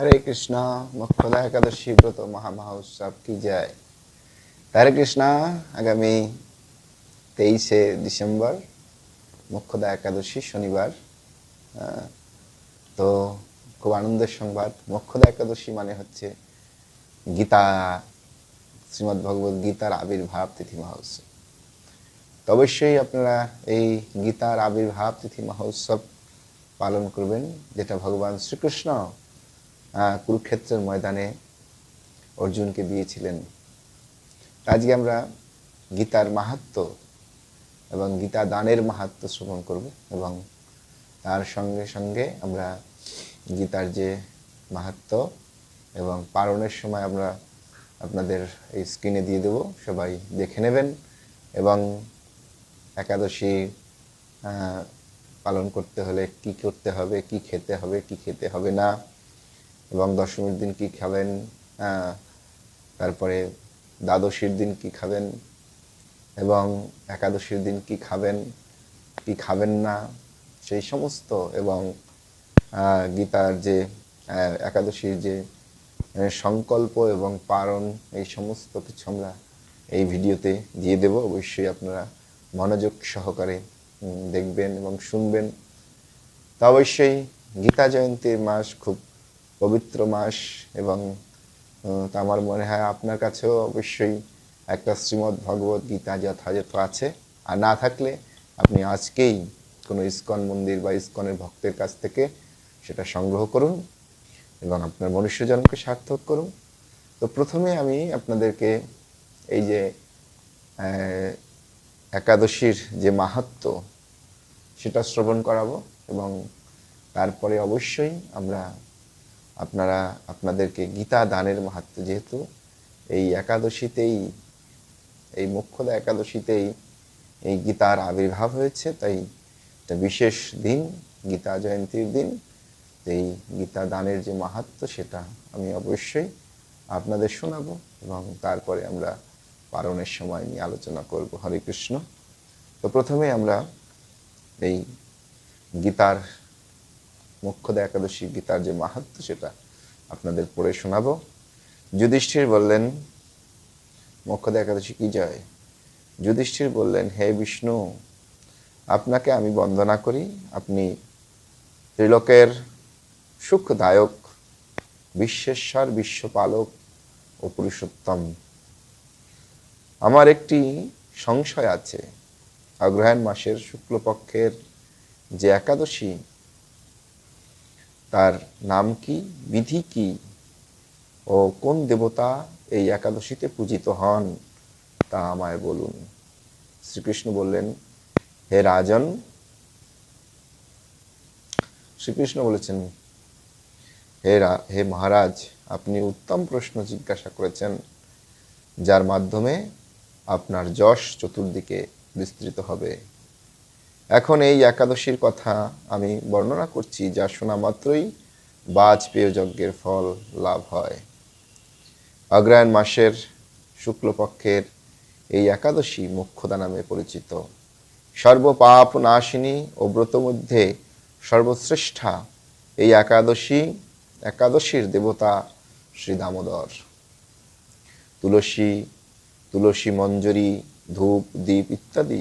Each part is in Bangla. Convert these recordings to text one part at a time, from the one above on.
হরে কৃষ্ণ মোক্ষদা একাদশী ব্রত মহামহা উৎসব কি যায়? হরে কৃষ্ণ, আগামী তেইশে ডিসেম্বর মোক্ষদা একাদশী শনিবার তো খুব আনন্দের সংবাদ। মোক্ষদা একাদশী মানে হচ্ছে গীতা, শ্রীমদ্ ভগবত গীতার আবির্ভাব তিথি মহোৎসব। তো অবশ্যই আপনারা এই গীতার আবির্ভাব তিথি মহোৎসব পালন করবেন, যেটা ভগবান শ্রীকৃষ্ণ কুরুক্ষেত্রের ময়দানে অর্জুনকে দিয়েছিলেন। আজকে আমরা গীতার মাহাত্ম এবং গীতা দানের মাহাত্ম শ্রবণ করব এবং তার সঙ্গে সঙ্গে আমরা গীতার যে মাহাত্ম এবং পালনের সময় আমরা আপনাদের এই স্ক্রিনে দিয়ে দেব, সবাই দেখে নেবেন এবং একাদশী পালন করতে হলে কি করতে হবে, কি খেতে হবে, কি খেতে হবে না এবং দশমীর দিন কি খাবেন? তারপরে দ্বাদশীর দিন কি খাবেন? এবং একাদশীর দিন কি খাবেন? কি খাবেন না? সেই সমস্ত এবং গীতার যে একাদশীর যে সংকল্প এবং পারণ, এই সমস্ত কিছু আমরা এই ভিডিওতে দিয়ে দেব। অবশ্যই আপনারা মনোযোগ সহকারে দেখবেন এবং শুনবেন। তা অবশ্যই গীতা জয়ন্তীর মাস খুব পবিত্র মাস এবং তা আমার মনে হয় আপনার কাছেও অবশ্যই একটা শ্রীমদ্ ভগবত গীতা যথাযথ আছে। আর না থাকলে আপনি আজকেই কোনো ইস্কন মন্দির বা ইস্কনের ভক্তের কাছ থেকে সেটা সংগ্রহ করুন এবং আপনার মনুষ্যজনকে সার্থক করুন। তো প্রথমে আমি আপনাদেরকে এই যে একাদশীর যে মাহাত্ম, সেটা শ্রবণ করাবো এবং তারপরে অবশ্যই আমরা আপনারা আপনাদেরকে গীতা দানের মাহাত্ম যেহেতু এই একাদশীতেই, এই মুখ্যদা একাদশীতেই এই গীতার আবির্ভাব হয়েছে, তাই একটা বিশেষ দিন, গীতা জয়ন্তীর দিন। এই গীতা দানের যে মাহাত্ম সেটা আমি অবশ্যই আপনাদের শোনাবো এবং তারপরে আমরা পালনের সময় নিয়ে আলোচনা করব। হরে কৃষ্ণ। তো প্রথমে আমরা এই গীতার মুখ্যদা একাদশী গীতার যে মাহাত্ম সেটা আপনাদের পড়ে শোনাবো। যুধিষ্ঠির বললেন, মুখ্যদা একাদশী কি জয়? যুধিষ্ঠির বললেন, হে বিষ্ণু, আপনাকে আমি বন্দনা করি। আপনি ত্রিলোকের সুখদায়ক, বিশ্বেশ্বর, বিশ্বপালক ও পুরুষোত্তম। আমার একটি সংশয় আছে। অগ্রহায়ণ মাসের শুক্লপক্ষের যে একাদশী তার নাম কি, বিধি কি, ও কোন দেবতা এই একাদশীতে পূজিত হন, তা আমায় বলুন। শ্রীকৃষ্ণ বললেন, হে রাজন, শ্রীকৃষ্ণ বলেছেন, হে হে মহারাজ, আপনি উত্তম প্রশ্ন জিজ্ঞাসা করেছেন, যার মাধ্যমে আপনার যশ চতুর্দিকে বিস্তৃত হবে। এখন এই একাদশীর কথা আমি বর্ণনা করছি, যা শোনা মাত্রই বাজপেয় যজ্ঞের ফল লাভ হয়। অগ্রায়ণ মাসের শুক্লপক্ষের এই একাদশী মুখ্যদা নামে পরিচিত। সর্বপাপ নাশিনী ও ব্রত মধ্যে সর্বশ্রেষ্ঠা এই একাদশী, একাদশীর দেবতা শ্রী দামোদর। তুলসী তুলসী মঞ্জরি, ধূপ দ্বীপ ইত্যাদি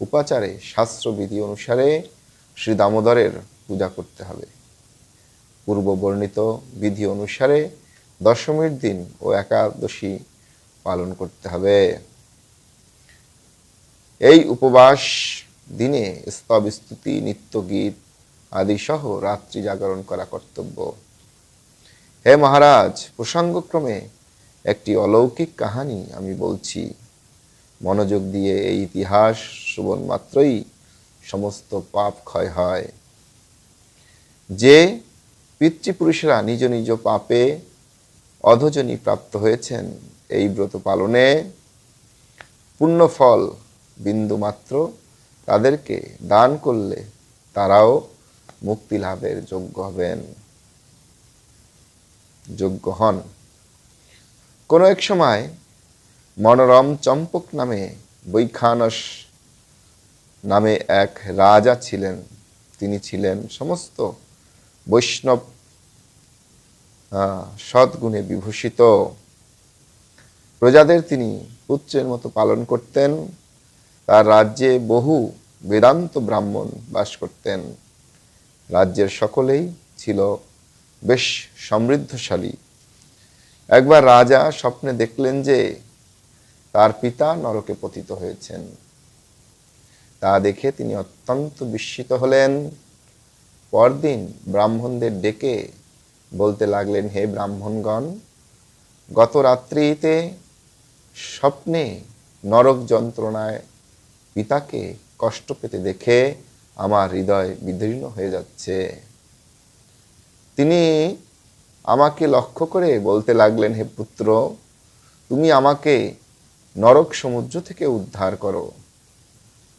উপাচারে, শাস্ত্রবিধি অনুসারে শ্রী দামোদরের পূজা করতে হবে। পূর্ব বর্ণিত বিধি অনুসারে দশমীর দিন ও একাদশী পালন করতে হবে। এই উপবাস দিনে স্তব স্তুতি নিত্য গীত আদি সহ রাত্রি জাগরণ করা কর্তব্য। হে মহারাজ, প্রসঙ্গক্রমে একটি অলৌকিক কাহানি আমি বলছি। মনোযোগ দিয়ে এই ইতিহাস শ্রবণ মাত্রই সমস্ত পাপ ক্ষয় হয়। যে পিতৃপুরুষেরা নিজ নিজ পাপে অধজনী প্রাপ্ত হয়েছেন, এই ব্রত পালনে পুণ্যফল বিন্দুমাত্র তাদেরকে দান করলে তারাও মুক্তি লাভের যোগ্য হবেন, যোগ্য হন। কোনো এক সময় মনোরম চম্পক নামে, বৈখানস নামে এক রাজা ছিলেন। তিনি ছিলেন সমস্ত বৈষ্ণব সদ্গুণে বিভূষিত। প্রজাদের তিনি পুত্রের মতো পালন করতেন। তার রাজ্যে বহু বেদান্ত ব্রাহ্মণ বাস করতেন। রাজ্যের সকলেই ছিল বেশ সমৃদ্ধশালী। একবার রাজা স্বপ্নে দেখলেন যে তার পিতা নরকে পতিত হয়েছেন। তা দেখে তিনি অত্যন্ত বিস্মিত হলেন। পরদিন ব্রাহ্মণদের ডেকে বলতে লাগলেন, হে ব্রাহ্মণগণ, গত রাত্রিতে স্বপ্নে নরক যন্ত্রণায় পিতাকে কষ্ট পেতে দেখে আমার হৃদয় বিদীর্ণ হয়ে যাচ্ছে। তিনি আমাকে লক্ষ্য করে বলতে লাগলেন, হে পুত্র, তুমি আমাকে নরক সমুদ্র থেকে উদ্ধার করো।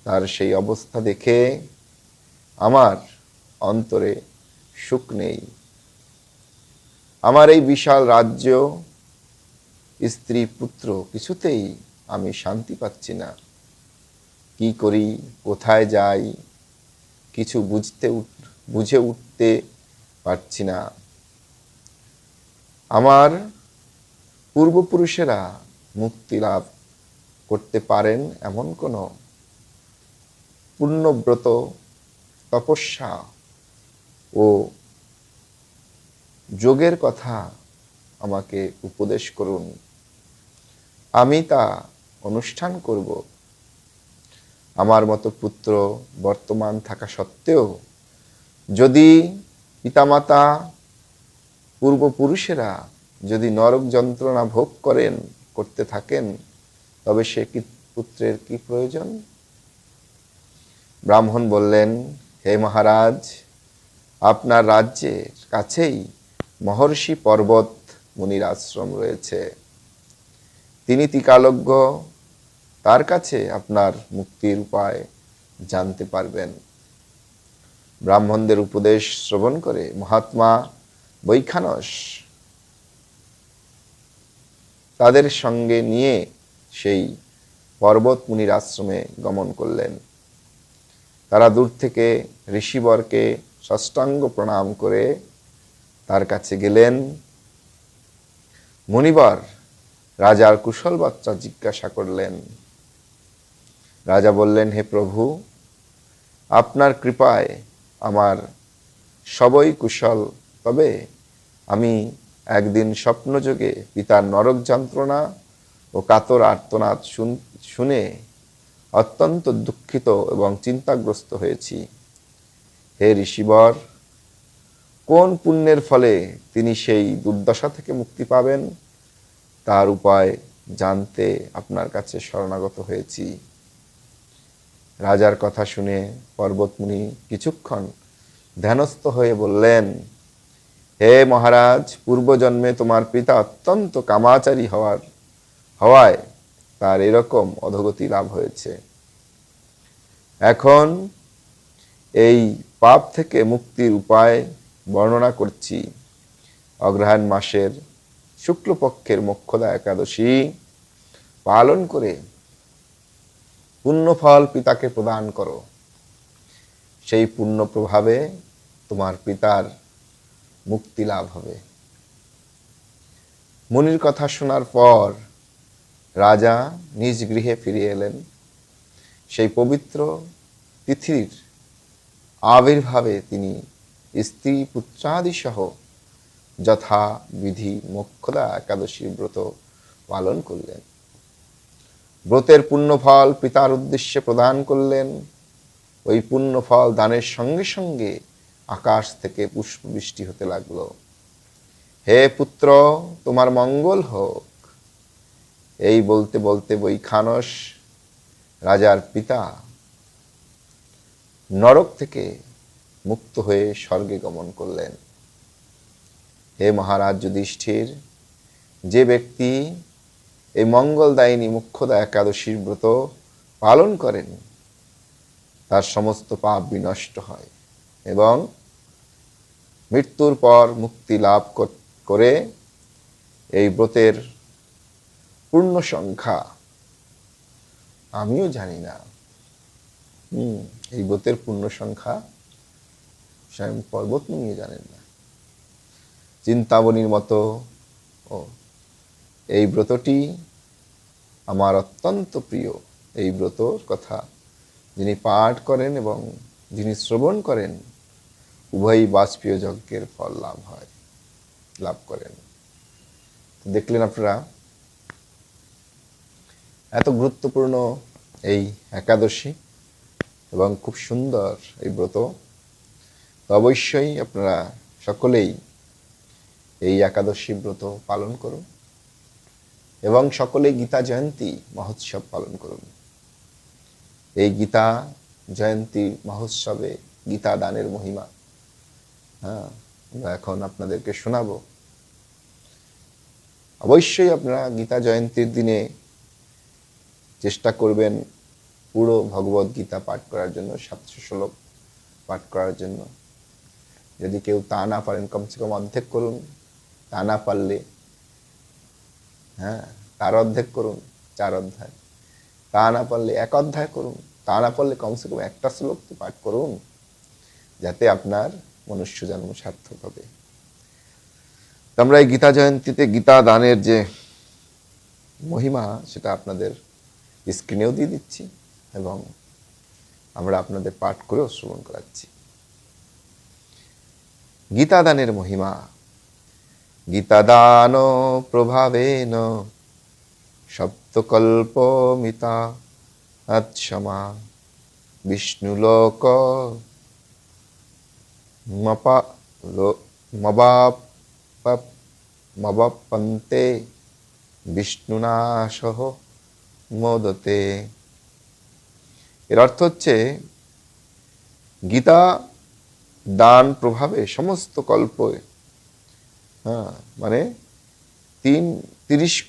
তার সেই অবস্থা দেখে আমার অন্তরে সুখ নেই। আমার এই বিশাল রাজ্য, স্ত্রী, পুত্র কিছুতেই আমি শান্তি পাচ্ছি না। কি করি, কোথায় যাই, কিছু বুঝতে বুঝে উঠতে পারছি না। আমার পূর্বপুরুষেরা মুক্তি লাভ করতে পারেন এমন কোনো পুণ্যব্রত, তপস্যা ও যোগের কথা আমাকে উপদেশ করুন। আমি তা অনুষ্ঠান করব। আমার মতো পুত্র বর্তমান থাকা সত্ত্বেও যদি পিতামাতা, পূর্বপুরুষেরা যদি নরক যন্ত্রণা ভোগ করেন, করতে থাকেন তবে সে কি পুত্রের কি প্রয়োজন? ব্রাহ্মণ বললেন, হে মহারাজ, আপনার রাজ্যের কাছেই মহর্ষি পর্বত মুনির আশ্রম রয়েছে। তিনি ত্রিকালজ্ঞ তার কাছে আপনার মুক্তির উপায় জানতে পারবেন। ব্রাহ্মণদের উপদেশ শ্রবণ করে মহাত্মা বৈখানস তাদের সঙ্গে নিয়ে সেই পর্বত মুনির আশ্রমে গমন করলেন। তারা দূর থেকে ঋষিবরকে ষষ্ঠাঙ্গ প্রণাম করে তার কাছে গেলেন। মুনিবর রাজার কুশল বাচ্চা জিজ্ঞাসা করলেন। রাজা বললেন, হে প্রভু, আপনার কৃপায় আমার সবই কুশল। তবে আমি একদিন স্বপ্নযোগে পিতার নরক যন্ত্রণা ও কাতর আর্তনাদ শুন- অত্যন্ত দুঃখিত এবং চিন্তাগ্রস্ত হয়েছি। হে ঋষিবর, কোন পুণ্যের ফলে তিনি সেই দুর্দশা থেকে মুক্তি পাবেন? তার উপায় জানতে আপনার কাছে শরণাগত হয়েছি। রাজার কথা শুনে পর্বতমুনি কিছুক্ষণ ধ্যানস্থ হয়ে বললেন, হে মহারাজ, পূর্বজন্মে তোমার পিতা অত্যন্ত কামাচারী হওয়ার হওয়ায় তার এরকম অধগতি লাভ হয়েছে। এখন এই পাপ থেকে মুক্তির উপায় বর্ণনা করছি। অগ্রহায়ণ মাসের শুক্লপক্ষের মোক্ষদা একাদশী পালন করে পুণ্যফল পিতাকে প্রদান করো। সেই পুণ্য প্রভাবে তোমার পিতার মুক্তি লাভ হবে। মুনির কথা শোনার পর রাজা নিজ গৃহে ফিরে এলেন। সেই পবিত্র তিথির আবির্ভাবে তিনি স্ত্রী পুত্রাদি সহ যথাবিধি মোক্ষদা একাদশীর ব্রত পালন করলেন। ব্রতের পুণ্যফল পিতার উদ্দেশ্যে প্রদান করলেন। ওই পুণ্যফল দানের সঙ্গে সঙ্গে আকাশ থেকে পুষ্প বৃষ্টি হতে লাগল। হে পুত্র, তোমার মঙ্গল হোক। এই বলতে বলতে বৈখানস রাজার পিতা, নরক থেকে মুক্ত হয়ে স্বর্গে গমন করলেন। হে মহারাজ যুধিষ্ঠির, যে ব্যক্তি এই মঙ্গলদায়িনী মুখ্যদা একাদশীর ব্রত পালন করেন, তার সমস্ত পাপ বিনষ্ট হয় এবং মৃত্যুর পর মুক্তি লাভ করে এই ব্রতের পূর্ণ সংখ্যা। আমিও জানি না। হুম, এই ব্রতের পূর্ণ সংখ্যা স্বয়ং পর্বত নিয়ে জানেন না। চিন্তাবনীর মতো, ও, এই ব্রতটি আমার অত্যন্ত প্রিয়। এই ব্রতর কথা যিনি পাঠ করেন এবং যিনি শ্রবণ করেন, উভয়ই বাজপেয় যজ্ঞের ফল লাভ হয়, লাভ করেন। দেখলেন আপনারা এত গুরুত্বপূর্ণ এই একাদশী এবং খুব সুন্দর এই ব্রত। তো অবশ্যই আপনারা সকলেই এই একাদশী ব্রত পালন করুন এবং সকলে গীতা জয়ন্তী মহোৎসব পালন করুন। এই গীতা জয়ন্তী মহোৎসবে গীতা দানের মহিমা হ্যাঁ এখন আপনাদেরকে শোনাবো। অবশ্যই আপনারা গীতা জয়ন্তীর দিনে চেষ্টা করবেন পুরো ভগবত গীতা পাঠ করার জন্য, সাতশো শ্লোক পাঠ করার জন্য। যদি কেউ তা না পারেন, কমসে কম অর্ধেক করুন। তা না পারলে হ্যাঁ তার অর্ধেক করুন, চার অধ্যায়। তা না পারলে এক অধ্যায় করুন, তা না পারলে কমসে কম একটা শ্লোক তো পাঠ করুন, যাতে আপনার মনুষ্য জন্ম সার্থক হবে। আমরা এই গীতা জয়ন্তীতে গীতা দানের যে মহিমা, সেটা আপনাদের স্ক্রিনেও দিয়ে দিচ্ছি এবং আমরা আপনাদের পাঠ করেও শ্রবণ করাচ্ছি। গীতা দানের মহিমা গীতাদান প্রভাবেন, সপ্তকল্পমিতা আৎসমা বিষ্ণুলোক মপা মবাপ- মবাপন্তে বিষ্ণুনাশহ মোদতে। এর অর্থ হচ্ছে, গীতা, দান, প্রভাবে সমস্ত কল্প হ্যাঁ মানে তিন, তিরিশ,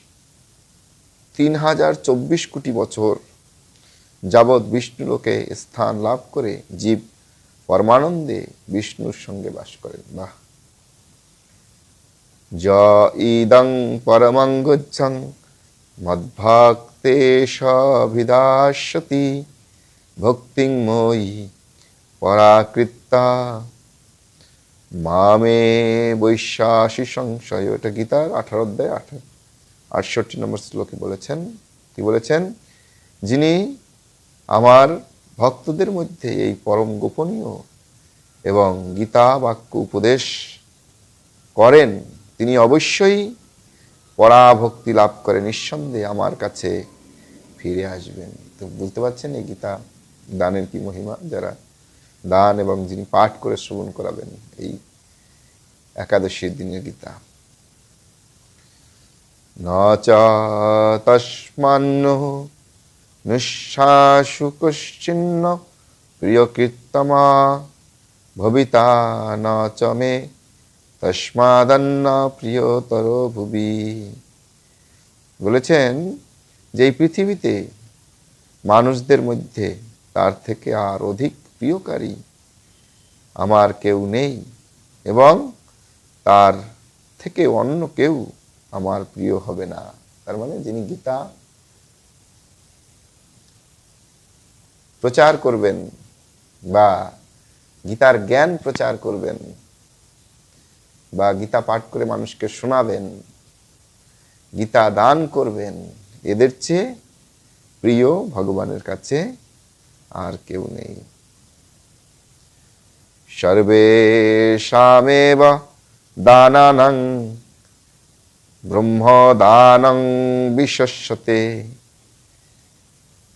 তিন হাজার চব্বিশ কোটি বছর যাবৎ বিষ্ণুলোকে স্থান লাভ করে জীব পরমানন্দে বিষ্ণুর সঙ্গে বাস করেন। বাহ! য ইদং পরমং গচ্ছং ভক্তিং মই পরাকৃত্তা মামে বৈশ্বাসী সংশয় এটা গীতার আঠারো অধ্যায় আঠারো আটষট্টি নম্বর শ্লোকে বলেছেন। কি বলেছেন? যিনি আমার ভক্তদের মধ্যে এই পরম গোপনীয় এবং গীতা বাক্য উপদেশ করেন, তিনি অবশ্যই পরাভক্তি লাভ করে নিঃসন্দেহে আমার কাছে ফিরে আসবেন। তো বুঝতে পারছেন এই গীতা দানের কি মহিমা? যারা দান এবং যিনি পাঠ করে শ্রবণ করাবেন এই একাদশীর দিনের গীতা। তস্মান্ন নিঃশ্বাসু কশ্চিন্ন প্রিয়কীর্তমা। ভবিতা ন চ মে তস্মাদন্ন প্রিয়তর ভুবি। বলেছেন যে এই পৃথিবীতে মানুষদের মধ্যে তার থেকে আর অধিক প্রিয়কারী আমার কেউ নেই এবং তার থেকে অন্য কেউ আমার প্রিয় হবে না। তার মানে যিনি গীতা প্রচার করবেন বা গীতার জ্ঞান প্রচার করবেন বা গীতা পাঠ করে মানুষকে শোনাবেন, গীতা দান করবেন, এদের চেয়ে প্রিয় ভগবানের কাছে আর কেউ নেই। সর্বেশামেব দানানং ব্রহ্মদানং বিশ্বস্যতে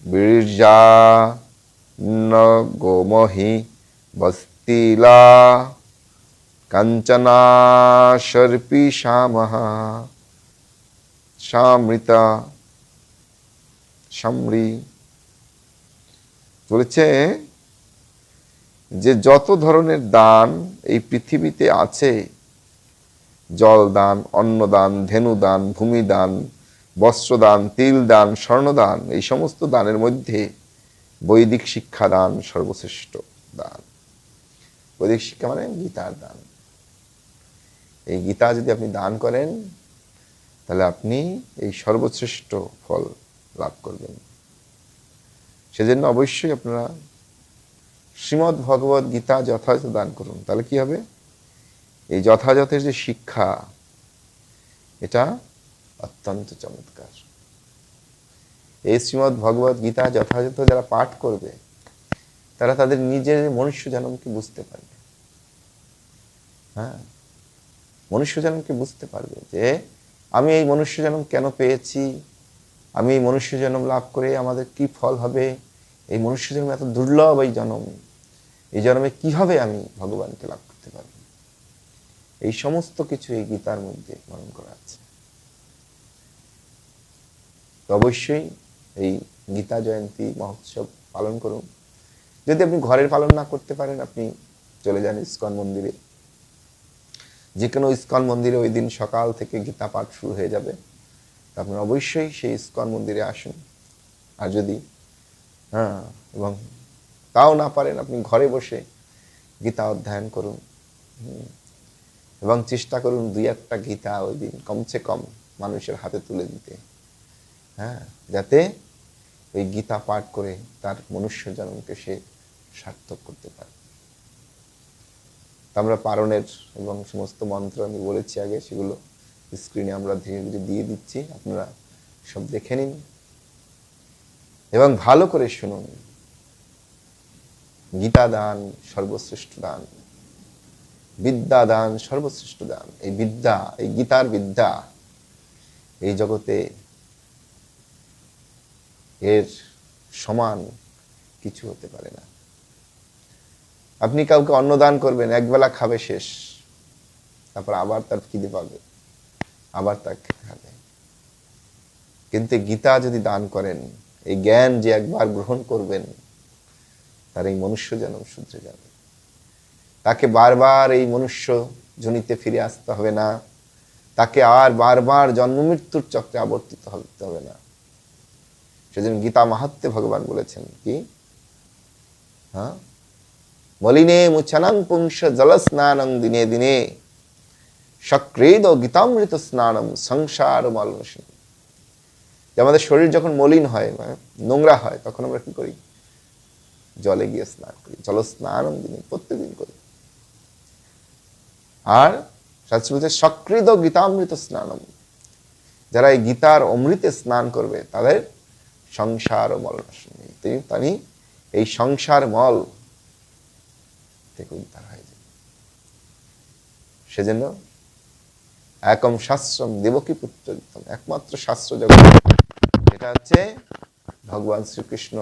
বীর্যা ন গোমহি বস্তিলা কাঞ্চনা সর্পি শ্যামহ সামৃতা সামরি বলেছে যে যত ধরনের দান এই পৃথিবীতে আছে, জল দান অন্নদান ধেনু দান, ভূমি দান বস্ত্রদান তিল দান স্বর্ণদান এই সমস্ত দানের মধ্যে বৈদিক শিক্ষা দান সর্বশ্রেষ্ঠ দান। বৈদিক শিক্ষা মানে গীতার দান। এই গীতা যদি আপনি দান করেন, তাহলে আপনি এই সর্বশ্রেষ্ঠ ফল লাভ করবেন। সেজন্য অবশ্যই আপনারা শ্রীমদ্ ভগবত গীতা যথাযথ দান করুন। তাহলে কি হবে? এই যথাযথের যে শিক্ষা, এটা অত্যন্ত চমৎকার। এই শ্রীমৎ ভগবত গীতা যথাযথ যারা পাঠ করবে, তারা তাদের নিজের মনুষ্য জন্মকে বুঝতে পারবে। হ্যাঁ? মনুষ্য জন্মকে বুঝতে পারবে যে আমি এই মনুষ্য জন্ম কেন পেয়েছি? আমি এই মনুষ্য জন্ম লাভ করে আমাদের কি ফল হবে? এই মনুষ্য জন্ম এত দুর্লভ এই জন্ম। এই জন্মে কীভাবে আমি ভগবানকে লাভ করতে পারব? এই সমস্ত কিছু এই গীতার মধ্যে বর্ণন করা আছে। অবশ্যই এই গীতা জয়ন্তী মহোৎসব পালন করুন। যদি আপনি ঘরের পালন না করতে পারেন, আপনি চলে যান ইস্কন মন্দিরে। যে কোনো ইস্কন মন্দিরে ওই দিন সকাল থেকে গীতা পাঠ শুরু হয়ে যাবে। তা আপনি অবশ্যই সেই ইস্কন মন্দিরে আসুন। আর যদি হ্যাঁ এবং তাও না পারেন, আপনি ঘরে বসে গীতা অধ্যয়ন করুন। এবং চেষ্টা করুন দুই একটা গীতা ওই দিন কমসে কম মানুষের হাতে তুলে দিতে। হ্যাঁ যাতে ওই গীতা পাঠ করে তার মনুষ্য জন্মকে সে সার্থক করতে পারে। আমরা পারণের এবং সমস্ত মন্ত্র আমি বলেছি আগে, সেগুলো স্ক্রিনে আমরা ধীরে ধীরে দিয়ে দিচ্ছি। আপনারা সব দেখে নিন। এবং ভালো করে শুনুন। গীতা দান সর্বশ্রেষ্ঠ দান। বিদ্যা দান সর্বশ্রেষ্ঠ দান। এই বিদ্যা, এই গীতার বিদ্যা, এই জগতে এর সমান কিছু হতে পারে না। আপনি কাউকে অন্নদান করবেন একবেলা খাবে শেষ। তারপর আবার তার খিদে পাবে, আবার তার খেতে কিন্তু গীতা যদি দান করেন, এই জ্ঞান যে একবার গ্রহণ করবেন, তার এই মনুষ্য জন্ম শুধরে যাবে। তাকে বারবার এই মনুষ্য জনিতে ফিরে আসতে হবে না। তাকে আর বারবার জন্ম মৃত্যুর চক্রে আবর্তিত হতে হবে না। সেজন্য গীতা মাহাত্মে ভগবান বলেছেন কি? হ্যাঁ? মলিনে মুছানাং পুংস জল স্নানং দিনে দিনে। সক্রেদ গীতামৃত স্নানম সংসার মালনসন যে আমাদের শরীর যখন মলিন হয় মানে নোংরা হয়, তখন আমরা কি করি? জলে গিয়ে স্নান করি, জল স্নানম দিনে প্রত্যেকদিন করি। আর শাস্ত্র বলছে গীতামৃত স্নানম, যারা এই গীতার অমৃতে স্নান করবে, তাদের সংসার মল তিনি তানি এই সংসার মল থেকে উদ্ধার হয়ে যাবে সেজন্য একম শাস্ত্রম দেবকী পুত্র একমাত্র শাস্ত্র জগৎ। এটা হচ্ছে ভগবান শ্রীকৃষ্ণ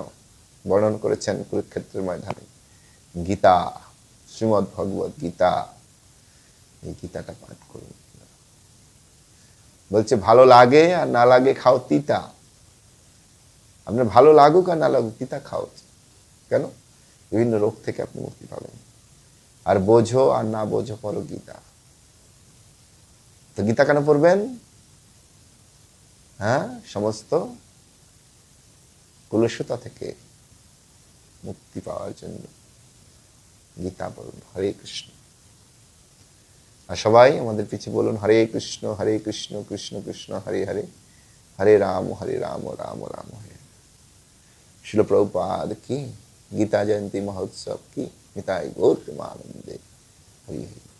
বর্ণন করেছেন কুরুক্ষেত্রের ময়দানে। গীতা শ্রীমৎ ভগবত গীতা, এই গীতাটা পাঠ করুন। বলছে, ভালো লাগে আর না লাগে খাও তিতা। আপনার ভালো লাগুক আর না লাগুক, তিতা খাও। কেন? বিভিন্ন রোগ থেকে আপনি মুক্তি পাবেন। আর বোঝো আর না বোঝো, পড়ো গীতা। তো গীতা কেন পড়বেন? হ্যাঁ সমস্ত কুলসতা থেকে মুক্তি পাওয়ার জন্য গীতা পড়ুন, হরে কৃষ্ণ। আর সবাই আমাদের পিছিয়ে বলুন, হরে কৃষ্ণ হরে কৃষ্ণ কৃষ্ণ কৃষ্ণ, হরে হরে হরে রাম হরে রাম রাম রাম, হরে শিল প্রভুপাদ কি? গীতা জয়ন্তী মহোৎসব কি? নিতাই গৌর প্রেমানন্দে হরি হরি